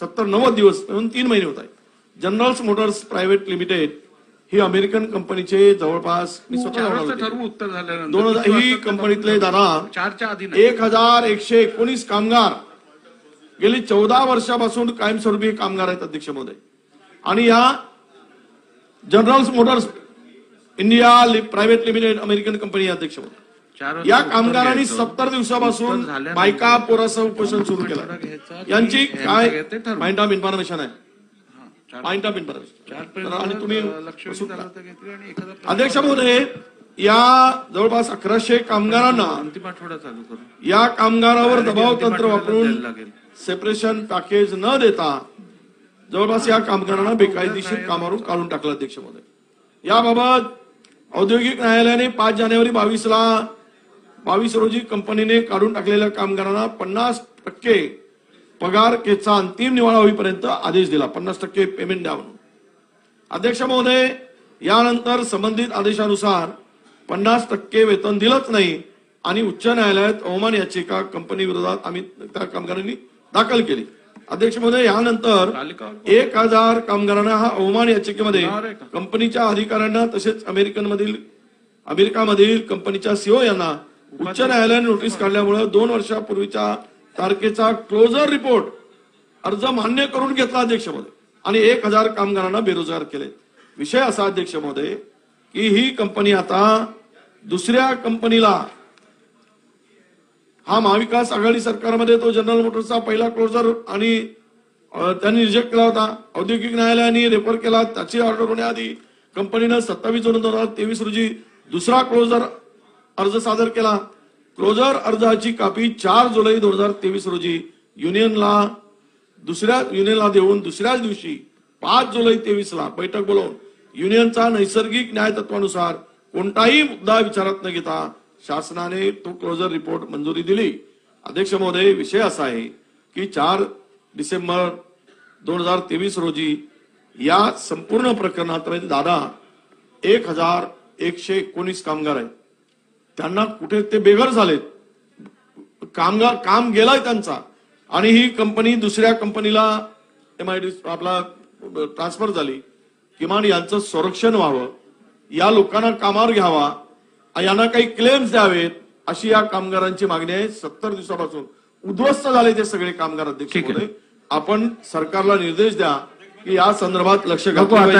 सत्तर नव्वद दिवस म्हणून तीन महिने होत आहे जनरल्स मोटर्स प्रायव्हेट लिमिटेड ही अमेरिकन कंपनीचे जवळपास मी स्वतः उत्तर झाल्यानंतर. दोन हजार ही कंपनीतले? दादा चारच्या आधी. एक हजार एकशे एकोणीस कामगार. गेली चौदा वर्षापासून कायमस्वरूपी कामगार आहेत अध्यक्ष महोदय आणि या generals motors India private limited American company अध्यक्ष महोदय या कामगारांनी. सत्तर दिवसापासून बायका पोरासह उपोषण सुरू केलं. यांची काय. पॉइंट ऑफ इन्फॉर्मेशन आहे. पॉइंट ऑफ इन्फॉर्मेशन आणि तुम्ही अध्यक्ष महोदय या जवळपास अकराशे कामगारांना अंतिम आठवडा चालू करू. या कामगारावर दबाव तंत्र वापरून. सेपरेशन पॅकेज न देता जवळपास या कामगारांना बेकायदेशीर कामावरून काढून टाकलं अध्यक्ष महोदय. याबाबत औद्योगिक न्यायालयाने पाच जानेवारी बावीसला बावीस रोजी कंपनीने काढून टाकलेल्या कामगारांना पन्नास टक्के पगार केचा अंतिम निवाडा होईपर्यंत आदेश दिला. पन्नास टक्के पेमेंट द्या म्हणून. अध्यक्ष महोदय यानंतर संबंधित आदेशानुसार पन्नास टक्के वेतन दिलंच नाही आणि उच्च न्यायालयात अवमान याचिका कंपनी विरोधात आम्ही त्या कामगारांनी दाखल केली. अध्यक्ष महोदय यानंतर एक हजार कामगारांना हा अवमान याचिकेमध्ये? कंपनीच्या अधिकाऱ्यांना तसेच अमेरिकन मधील अमेरिकामधील कंपनीच्या सीओ यांना उच्च न्यायालयाने नोटीस काढल्यामुळे दोन वर्षापूर्वीच्या तारखेचा क्लोजर रिपोर्ट अर्ज मान्य करून घेतला अध्यक्ष महोदय. आणि एक हजार कामगारांना बेरोजगार केले. विषय असा अध्यक्ष महोदय की ही कंपनी आता दुसऱ्या कंपनीला हा महाविकास आघाडी सरकारमध्ये तो जनरल मोटर्सचा पहिला क्लोजर आणि त्यांनी रिजेक्ट केला होता. औद्योगिक न्यायालयाने रेफर केला. त्याची ऑर्डर होण्याआधी कंपनीनं सत्तावीस जून दोन हजार तेवीस रोजी दुसरा क्लोजर अर्ज सादर केला. क्लोजर अर्जाची कापी चार जुलै दोन हजार तेवीस रोजी युनियनला दुसऱ्या युनियनला देऊन दुसऱ्याच दिवशी पाच जुलै तेवीसला बैठक बोलवून युनियनचा नैसर्गिक न्याय तत्वानुसार कोणताही मुद्दा विचारात न घेता शासनाने तो क्लोजर रिपोर्ट मंजुरी दिली. अध्यक्ष महोदय विषय असा आहे की चार डिसेंबर दोन हजार तेवीस रोजी या संपूर्ण प्रकरणात दादा एक हजार एकशे एकोणीस कामगार आहेत. त्यांना कुठे ते बेघर झालेत. कामगार काम गेलाय त्यांचा. आणि ही कंपनी दुसऱ्या कंपनीला एम आय डी आपला ट्रान्सफर झाली. किमान यांचं संरक्षण व्हावं. या लोकांना कामावर घ्यावा. यांना काही क्लेम्स द्यावेत अशी या कामगारांची मागणी आहे. सत्तर दिवसापासून उद्ध्वस्त झाले ते सगळे कामगार अध्यक्ष आपण सरकारला निर्देश द्या की या संदर्भात लक्ष पाहिजे.